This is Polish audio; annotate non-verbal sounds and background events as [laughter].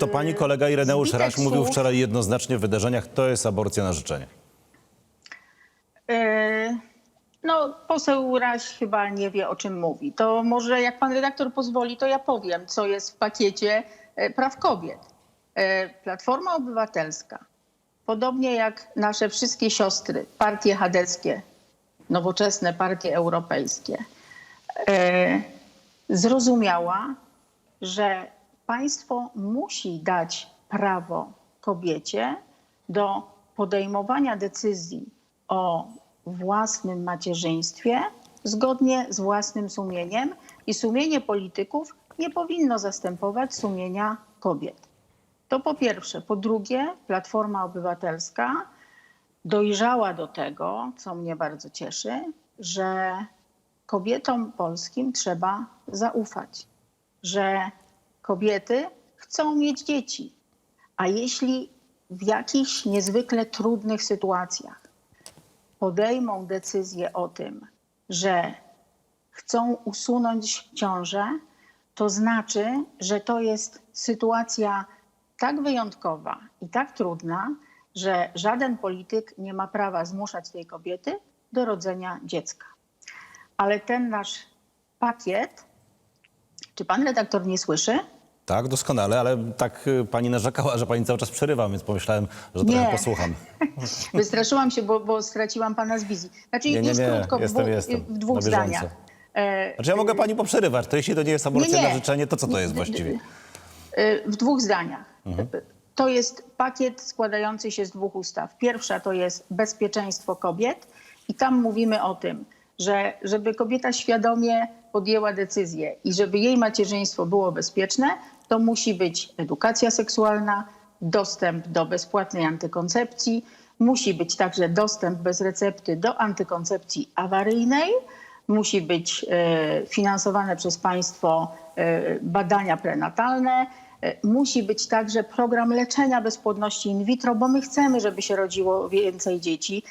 To pani kolega Ireneusz Raś mówił słów. wczoraj jednoznacznie w wydarzeniach, to jest aborcja na życzenie. E, No, poseł Raś chyba nie wie, o czym mówi. To może jak pan redaktor pozwoli, to ja powiem, co jest w pakiecie e, praw kobiet. E, Platforma Obywatelska, podobnie jak nasze wszystkie siostry, partie chadeckie, nowoczesne partie europejskie, zrozumiała, że państwo musi dać prawo kobiecie do podejmowania decyzji o własnym macierzyństwie zgodnie z własnym sumieniem i sumienie polityków nie powinno zastępować sumienia kobiet. To po pierwsze. Po drugie, Platforma Obywatelska dojrzała do tego, co mnie bardzo cieszy, że kobietom polskim trzeba zaufać, że kobiety chcą mieć dzieci, a jeśli w jakichś niezwykle trudnych sytuacjach podejmą decyzję o tym, że chcą usunąć ciążę, to znaczy, że to jest sytuacja tak wyjątkowa i tak trudna, że żaden polityk nie ma prawa zmuszać tej kobiety do rodzenia dziecka. Ale ten nasz pakiet, czy pan redaktor nie słyszy? Tak, doskonale, ale tak y, pani narzekała, że pani cały czas przerywa, więc pomyślałem, że trochę Nie. posłucham. [laughs] Wystraszyłam się, bo, bo straciłam pana z wizji. Znaczy, Nie, nie, nie, krótko, w, jestem, dwóch- jestem. w dwóch zdaniach. E, Znaczy ja mogę pani poprzerywać, to jeśli to nie jest aborcja na życzenie, to co to jest właściwie? e, w dwóch zdaniach. Mhm. To jest pakiet składający się z dwóch ustaw. Pierwsza to jest bezpieczeństwo kobiet i tam mówimy o tym, że żeby kobieta świadomie podjęła decyzję i żeby jej macierzyństwo było bezpieczne, to musi być edukacja seksualna, dostęp do bezpłatnej antykoncepcji, musi być także dostęp bez recepty do antykoncepcji awaryjnej, musi być e, finansowane przez państwo e, badania prenatalne, e, musi być także program leczenia bezpłodności in vitro, bo my chcemy, żeby się rodziło więcej dzieci